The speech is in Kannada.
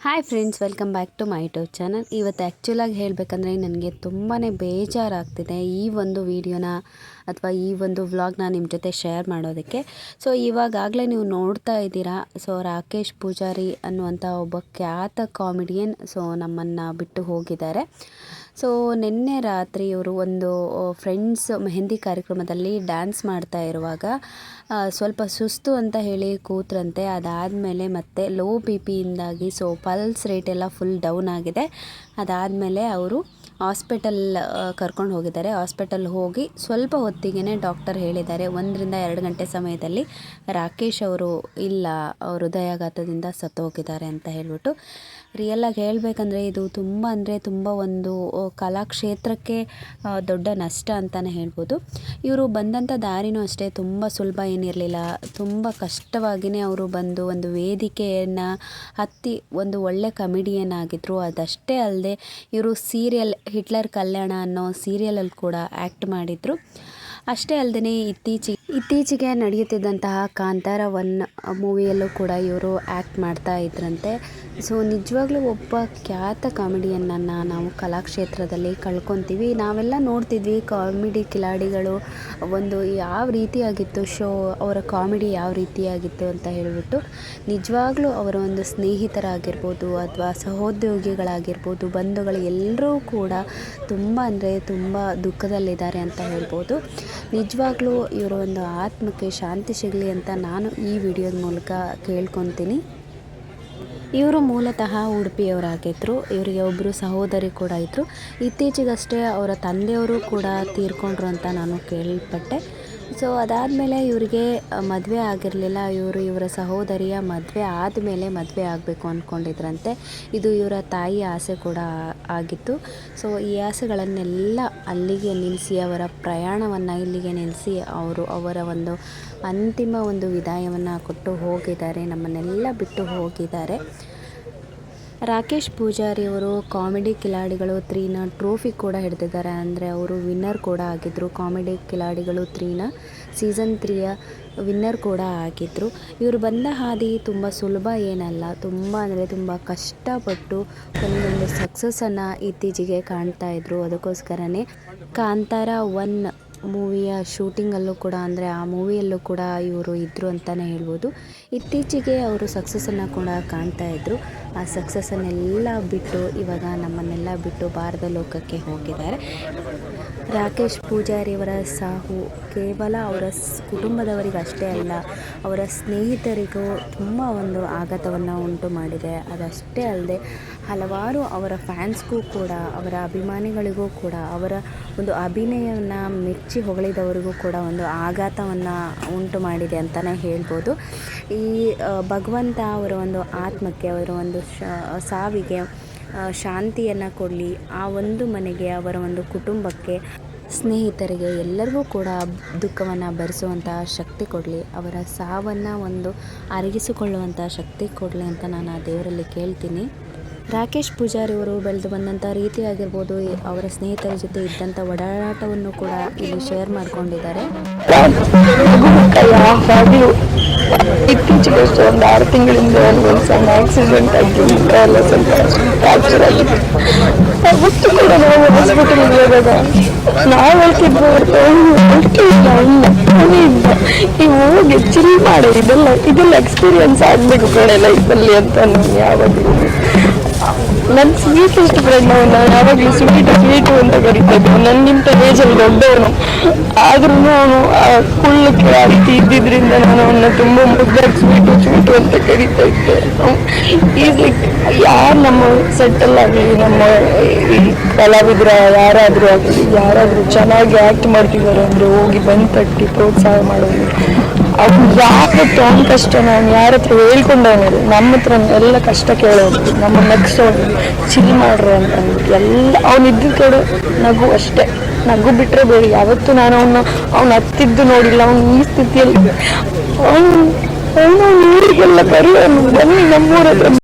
Hi friends welcome back to my YouTube channel ಇವತ್ತು ಆ್ಯಕ್ಚುಲಾಗಿ ಹೇಳಬೇಕಂದ್ರೆ ನನಗೆ ತುಂಬಾ ಬೇಜಾರಾಗ್ತಿದೆ ಈ ಒಂದು ವೀಡಿಯೋನ ಅಥವಾ ಈ ಒಂದು ವ್ಲಾಗ್ನ ನಿಮ್ಮ ಜೊತೆ ಶೇರ್ ಮಾಡೋದಕ್ಕೆ. ಸೊ ಇವಾಗಲೇ ನೀವು ನೋಡ್ತಾ ಇದ್ದೀರಾ? ಸೊ ರಾಕೇಶ್ ಪೂಜಾರಿ ಅನ್ನುವಂಥ ಒಬ್ಬ ಖ್ಯಾತ ಕಾಮಿಡಿಯನ್ ಸೊ ನಮ್ಮನ್ನು ಬಿಟ್ಟು ಹೋಗಿದ್ದಾರೆ. ಸೊ ನಿನ್ನೆ ರಾತ್ರಿ ಇವರು ಒಂದು ಫ್ರೆಂಡ್ಸ್ ಮೆಹಂದಿ ಕಾರ್ಯಕ್ರಮದಲ್ಲಿ ಡ್ಯಾನ್ಸ್ ಮಾಡ್ತಾ ಇರುವಾಗ ಸ್ವಲ್ಪ ಸುಸ್ತು ಅಂತ ಹೇಳಿ ಕೂತ್ರಂತೆ. ಅದಾದಮೇಲೆ ಮತ್ತೆ ಲೋ ಬಿ ಪಿಯಿಂದಾಗಿ ಸೊ ಪಲ್ಸ್ ರೇಟ್ ಎಲ್ಲ ಫುಲ್ ಡೌನ್ ಆಗಿದೆ. ಅದಾದಮೇಲೆ ಅವರು ಹಾಸ್ಪಿಟಲ್ ಕರ್ಕೊಂಡು ಹೋಗಿದ್ದಾರೆ. ಹಾಸ್ಪಿಟಲ್ ಹೋಗಿ ಸ್ವಲ್ಪ ಹೊತ್ತಿಗೆ ಡಾಕ್ಟರ್ ಹೇಳಿದ್ದಾರೆ. ಒಂದರಿಂದ ಎರಡು ಗಂಟೆ ಸಮಯದಲ್ಲಿ ರಾಕೇಶ್ ಅವರು ಇಲ್ಲ ಹೃದಯಾಘಾತದಿಂದ ಸತ್ತೋಗಿದ್ದಾರೆ ಅಂತ ಹೇಳಿಬಿಟ್ಟು. ರಿಯಲ್ಲಾಗಿ ಹೇಳಬೇಕಂದ್ರೆ ಇದು ತುಂಬ ಅಂದರೆ ತುಂಬ ಒಂದು ಕಲಾಕ್ಷೇತ್ರಕ್ಕೆ ದೊಡ್ಡ ನಷ್ಟ ಅಂತಲೇ ಹೇಳ್ಬೋದು. ಇವರು ಬಂದಂಥ ದಾರಿನೂ ಅಷ್ಟೇ ತುಂಬ ಸುಲಭ ಏನಿರಲಿಲ್ಲ. ತುಂಬ ಕಷ್ಟವಾಗಿಯೇ ಅವರು ಬಂದು ಒಂದು ವೇದಿಕೆಯನ್ನು ಹತ್ತಿ ಒಂದು ಒಳ್ಳೆ ಕಮಿಡಿಯನ್ ಆಗಿದ್ದರು ಅದಷ್ಟೇ ಅಲ್ಲದೆ ಇವರು ಸೀರಿಯಲ್, ಹಿಟ್ಲರ್ ಕಲ್ಯಾಣ ಅನ್ನೋ ಸೀರಿಯಲಲ್ಲಿ ಕೂಡ ಆ್ಯಕ್ಟ್ ಮಾಡಿದರು. ಅಷ್ಟೇ ಅಲ್ಲದೆ ಇತ್ತೀಚೆಗೆ ಇತ್ತೀಚೆಗೆ ನಡೆಯುತ್ತಿದ್ದಂತಹ ಕಾಂತಾರ ಒನ್ ಮೂವಿಯಲ್ಲೂ ಕೂಡ ಇವರು ಆ್ಯಕ್ಟ್ ಮಾಡ್ತಾ ಇದ್ರಂತೆ. ಸೊ, ನಿಜವಾಗ್ಲೂ ಒಬ್ಬ ಖ್ಯಾತ ಕಾಮಿಡಿಯನ್ನನ್ನು ನಾವು ಕಲಾಕ್ಷೇತ್ರದಲ್ಲಿ ಕಳ್ಕೊತೀವಿ. ನಾವೆಲ್ಲ ನೋಡ್ತಿದ್ವಿ ಕಾಮಿಡಿ ಕಿಲಾಡಿಗಳು ಒಂದು ಯಾವ ರೀತಿಯಾಗಿತ್ತು, ಶೋ, ಅವರ ಕಾಮಿಡಿ ಯಾವ ರೀತಿಯಾಗಿತ್ತು ಅಂತ ಹೇಳಿಬಿಟ್ಟು ನಿಜವಾಗ್ಲೂ ಅವರ ಒಂದು ಸ್ನೇಹಿತರಾಗಿರ್ಬೋದು ಅಥವಾ ಸಹೋದ್ಯೋಗಿಗಳಾಗಿರ್ಬೋದು, ಬಂಧುಗಳು ಎಲ್ಲರೂ ಕೂಡ ತುಂಬ ಅಂದರೆ ತುಂಬ ದುಃಖದಲ್ಲಿದ್ದಾರೆ ಅಂತ ಹೇಳ್ಬೋದು. ನಿಜವಾಗ್ಲೂ ಇವರು ಒಂದು ಆತ್ಮಕ್ಕೆ ಶಾಂತಿ ಸಿಗಲಿ ಅಂತ ನಾನು ಈ ವಿಡಿಯೋದ ಮೂಲಕ ಕೇಳ್ಕೊತೀನಿ. ಇವರು ಮೂಲತಃ ಉಡುಪಿಯವರಾಗಿದ್ದರು ಇವರಿಗೆ ಒಬ್ಬರು ಸಹೋದರಿ ಕೂಡ ಇದ್ದರು ಇತ್ತೀಚೆಗಷ್ಟೇ ಅವರ ತಂದೆಯವರು ಕೂಡ ತೀರ್ಕೊಂಡ್ರು ಅಂತ ನಾನು ಕೇಳ್ಪಟ್ಟೆ. ಸೊ ಅದಾದಮೇಲೆ ಇವರಿಗೆ ಮದುವೆ ಆಗಿರಲಿಲ್ಲ. ಇವರು ಇವರ ಸಹೋದರಿಯ ಮದುವೆ ಆದಮೇಲೆ ಮದುವೆ ಆಗಬೇಕು ಅಂದ್ಕೊಂಡಿದ್ರಂತೆ ಇದು ಇವರ ತಾಯಿ ಆಸೆ ಕೂಡ ಆಗಿತ್ತು. ಸೊ ಈ ಆಸೆಗಳನ್ನೆಲ್ಲ ಅಲ್ಲಿಗೆ ನಿಲ್ಲಿಸಿ ಅವರ ಪ್ರಯಾಣವನ್ನು ಇಲ್ಲಿಗೆ ನಿಲ್ಲಿಸಿ ಅವರು ಅವರ ಒಂದು ಅಂತಿಮ ಒಂದು ವಿದಾಯವನ್ನು ಕೊಟ್ಟು ಹೋಗಿದ್ದಾರೆ. ನಮ್ಮನ್ನೆಲ್ಲ ಬಿಟ್ಟು ಹೋಗಿದ್ದಾರೆ. ರಾಕೇಶ್ ಪೂಜಾರಿ ಅವರು ಕಾಮಿಡಿ ಕಿಲಾಡಿಗಳು ತ್ರೀನ ಟ್ರೋಫಿ ಕೂಡ ಹಿಡಿದಿದ್ದಾರೆ. ಅಂದರೆ ಅವರು ವಿನ್ನರ್ ಕೂಡ ಆಗಿದ್ದರು ಕಾಮಿಡಿ ಕಿಲಾಡಿಗಳು ತ್ರೀನ ಸೀಸನ್ ತ್ರೀಯ ವಿನ್ನರ್ ಕೂಡ ಆಗಿದ್ದರು ಇವರು ಬಂದ ಹಾದಿ ತುಂಬ ಸುಲಭ ಏನಲ್ಲ. ತುಂಬ ಅಂದರೆ ತುಂಬ ಕಷ್ಟಪಟ್ಟು ಒಂದೊಂದು ಸಕ್ಸಸ್ಸನ್ನು ಇತ್ತೀಚೆಗೆ ಕಾಣ್ತಾ ಇದ್ರು. ಅದಕ್ಕೋಸ್ಕರನೇ ಕಾಂತಾರ ಒನ್ ಮೂವಿಯ ಶೂಟಿಂಗಲ್ಲೂ ಕೂಡ, ಅಂದರೆ ಆ ಮೂವಿಯಲ್ಲೂ ಕೂಡ ಇವರು ಇದ್ದರು ಅಂತಲೇ ಹೇಳ್ಬೋದು. ಇತ್ತೀಚೆಗೆ ಅವರು ಸಕ್ಸಸ್ಸನ್ನು ಕೂಡ ಕಾಣ್ತಾ ಇದ್ದರು ಆ ಸಕ್ಸಸ್ಸನ್ನೆಲ್ಲ ಬಿಟ್ಟು ಇವಾಗ ನಮ್ಮನ್ನೆಲ್ಲ ಬಿಟ್ಟು ಭಾರತ ಲೋಕಕ್ಕೆ ಹೋಗಿದ್ದಾರೆ. ರಾಕೇಶ್ ಪೂಜಾರಿಯವರ ಸಾವು ಕೇವಲ ಅವರ ಕುಟುಂಬದವರಿಗಷ್ಟೇ ಅಲ್ಲ, ಅವರ ಸ್ನೇಹಿತರಿಗೂ ತುಂಬ ಒಂದು ಆಘಾತವನ್ನು ಉಂಟು ಮಾಡಿದೆ. ಅದಷ್ಟೇ ಅಲ್ಲದೆ ಹಲವಾರು ಅವರ ಫ್ಯಾನ್ಸ್ಗೂ ಕೂಡ, ಅವರ ಅಭಿಮಾನಿಗಳಿಗೂ ಕೂಡ, ಅವರ ಒಂದು ಅಭಿನಯವನ್ನು ಮೆಚ್ಚಿ ಹೊಗಳಿದವರಿಗೂ ಕೂಡ ಒಂದು ಆಘಾತವನ್ನು ಉಂಟು ಮಾಡಿದೆ ಅಂತಲೇ ಹೇಳ್ಬೋದು. ಈ ಭಗವಂತ ಅವರ ಒಂದು ಆತ್ಮಕ್ಕೆ, ಅವರ ಒಂದು ಸಾವಿಗೆ ಶಾಂತಿಯನ್ನು ಕೊಡಲಿ. ಆ ಒಂದು ಮನೆಗೆ, ಅವರ ಒಂದು ಕುಟುಂಬಕ್ಕೆ ಸ್ನೇಹಿತರಿಗೆ ಎಲ್ಲರಿಗೂ ಕೂಡ ದುಃಖವನ್ನು ಭರಿಸುವಂತಹ ಶಕ್ತಿ ಕೊಡಲಿ. ಅವರ ಸಾವನ್ನು ಒಂದು ಅರಗಿಸಿಕೊಳ್ಳುವಂಥ ಶಕ್ತಿ ಕೊಡಲಿ ಅಂತ ನಾನು ಆ ದೇವರಲ್ಲಿ ಕೇಳ್ತೀನಿ. ರಾಕೇಶ್ ಪೂಜಾರಿ ಅವರು ಬೆಳೆದು ಬಂದಂಥ ರೀತಿಯಾಗಿರ್ಬೋದು, ಅವರ ಸ್ನೇಹಿತರ ಜೊತೆ ಇದ್ದಂಥ ಒಡಾಟವನ್ನು ಕೂಡ ಇಲ್ಲಿ ಶೇರ್ ಮಾಡ್ಕೊಂಡಿದ್ದಾರೆ. ಅಷ್ಟೇ ಒಂದು ಆರು ತಿಂಗಳಿಂದ ಒಂದು ಸಣ್ಣ ಆಕ್ಸಿಡೆಂಟ್ ಆಗಿ ಎಲ್ಲ ಸ್ವಲ್ಪ ಫ್ರಾಕ್ಚರ್ ಆಗಿದೆ. ಗೊತ್ತು ಕೂಡ ನಾವು ಹಾಸ್ಪಿಟಲ್ಗೆ ಹೋದಾಗ ನಾವು ಹೇಳ್ತಿದ್ವಿ ಇಲ್ಲ ಹೋಗಿ ಚಿಲ್ ಮಾಡಿ. ಇದೆಲ್ಲ ಇದೆಲ್ಲ ಎಕ್ಸ್ಪೀರಿಯನ್ಸ್ ಆಗಬೇಕು ಕಡೆ ಲೈಫಲ್ಲಿ ಅಂತ ನಾನು ಯಾವಾಗಲೂ. ನನ್ನ ಸ್ವೀಟೆಸ್ಟ್ ಫ್ರೆಂಡ್ ನಾನು ಯಾವಾಗಲೂ ಸ್ವೀಟ್ ಸ್ವೀಟು ಅಂತ ಕರಿತಾ ನನ್ನ ನನ್ಗಿಂತ ಏಜಲ್ಲಿ ದೊಡ್ಡವನು. ಆದ್ರೂ ಅವನು ಆ ಕುಳ್ಳಕ್ಕೆ ಇದ್ದಿದ್ರಿಂದ ನಾನು ಅವನ್ನ ತುಂಬ ಮುದ್ದಾಗಿ ಸ್ವೀಟು ಅಂತ ಕರಿತಾ ಇದ್ದೆ. ಯಾರು ನಮ್ಮ ಸೆಟ್ ಆಗಲಿ, ನಮ್ಮ ಕಲಾವಿದರ ಯಾರಾದರೂ ಆಗಲಿ, ಯಾರಾದರೂ ಚೆನ್ನಾಗಿ ಆ್ಯಕ್ಟ್ ಮಾಡ್ತಿದ್ದಾರೆ ಅಂದರೆ ಹೋಗಿ ಬಂದು ತಟ್ಟಿ ಪ್ರೋತ್ಸಾಹ ಮಾಡೋದು. ಅವ್ನು ಯಾಕೆ ಅವ್ನ ಕಷ್ಟ ನಾನು ಯಾರ ಹತ್ರ ಹೇಳ್ಕೊಂಡವನಿದೆ ನಮ್ಮ ಹತ್ರ ಎಲ್ಲ ಕಷ್ಟ ಕೇಳೋದು ನಮ್ಮ ನಗ್ಸೋದು ಚಿಲ್ ಮಾಡ್ರಿ ಅಂತ. ಎಲ್ಲ ಅವ್ನು ಇದ್ದಿದ್ರು ಕಡೆ ನಗು ಅಷ್ಟೇ. ನಗು ಬಿಟ್ಟರೆ ಬೇರೆ. ಯಾವತ್ತೂ ನಾನು ಅವನು ಅವ್ನು ಹತ್ತಿದ್ದು ನೋಡಿಲ್ಲ. ಅವ್ನು ಈ ಸ್ಥಿತಿಯಲ್ಲಿ ಅವನು ಅವನು ಊರಿಗೆಲ್ಲ ಬರುವನು. ಬನ್ನಿ ನಮ್ಮೂರ